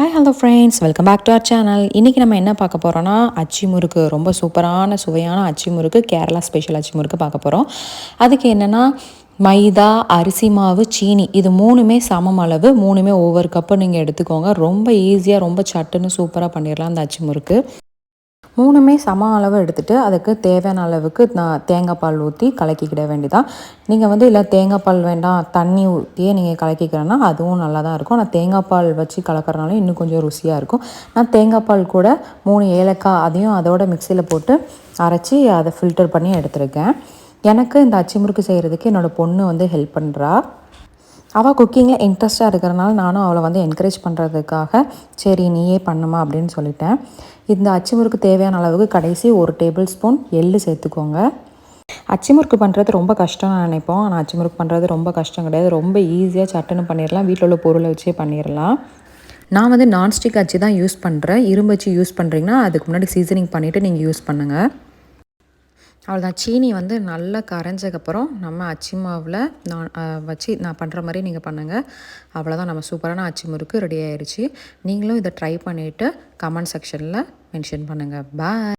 Hi hello friends welcome back to our channel இன்றைக்கி நம்ம என்ன பார்க்க போகிறோன்னா அச்சி முறுக்கு ரொம்ப சூப்பரான சுவையான அச்சி முறுக்கு கேரளா ஸ்பெஷல் அச்சி முறுக்கு பார்க்க போகிறோம் அதுக்கு என்னென்னா மைதா அரிசி மாவு சீனி இது மூணுமே சமம் அளவு மூணுமே ஒவ்வொரு கப்பு நீங்கள் எடுத்துக்கோங்க. ரொம்ப ஈஸியாக ரொம்ப சட்டுன்னு சூப்பராக பண்ணிடலாம் அந்த அச்சி முறுக்கு மூணுமே சம அளவு எடுத்துகிட்டு அதுக்கு தேவையான அளவுக்கு நான் தேங்காய் பால் ஊற்றி கலக்கிக்கிட வேண்டியதான் நீங்கள் வந்து இல்லை தேங்காய் பால் வேண்டாம் தண்ணி ஊற்றியே நீங்கள் கலக்கிக்கிறேன்னா அதுவும் நல்லா தான் இருக்கும். ஆனால் தேங்காய் பால் வச்சு கலக்கிறனால இன்னும் கொஞ்சம் ருசியாக இருக்கும். நான் தேங்காய் பால் கூட மூணு ஏலக்காய் அதையும் அதோட மிக்சியில் போட்டு அரைச்சி அதை ஃபில்டர் பண்ணி எடுத்துருக்கேன். எனக்கு இந்த அச்சு முறுக்கு செய்கிறதுக்கு என்னோடய பொண்ணு வந்து ஹெல்ப் பண்ணுறா அவள் குக்கிங்கில் இன்ட்ரெஸ்ட்டாக இருக்கிறனால நானும் அவளை வந்து என்கரேஜ் பண்ணுறதுக்காக சரி நீயே பண்ணுமா அப்படின்னு சொல்லிட்டேன். இந்த அச்சு முறுக்கு தேவையான அளவுக்கு கடைசி ஒரு டேபிள் ஸ்பூன் எள்ளு சேர்த்துக்கோங்க. அச்சு முறுக்கு பண்ணுறது ரொம்ப கஷ்டம்னு நினைப்போம். ஆனால் அச்சுமுறுக்கு பண்ணுறது ரொம்ப கஷ்டம் கிடையாது. ரொம்ப ஈஸியாக சட்டுன்னு பண்ணிடலாம் வீட்டில் உள்ள பொருளை வச்சே பண்ணிடலாம் நான் வந்து நான்ஸ்டிக் அச்சு தான் யூஸ் பண்ணுறேன் இரும்பு அச்சு யூஸ் பண்ணுறீங்கன்னா அதுக்கு முன்னாடி சீசனிங் பண்ணிவிட்டு நீங்கள் யூஸ் பண்ணுங்கள் அவ்வளோதான் சீனி வந்து நல்லா கரைஞ்சக்கப்புறம் நம்ம அச்சி மாவில் நான் வச்சு நான் பண்ணுற மாதிரி நீங்கள் பண்ணுங்கள் அவ்வளோதான் நம்ம சூப்பரான அச்சி முறுக்கு ரெடி ஆயிடுச்சு நீங்களும் இதை ட்ரை பண்ணிவிட்டு கமெண்ட் செக்ஷனில் மென்ஷன் பண்ணுங்கள் பாய்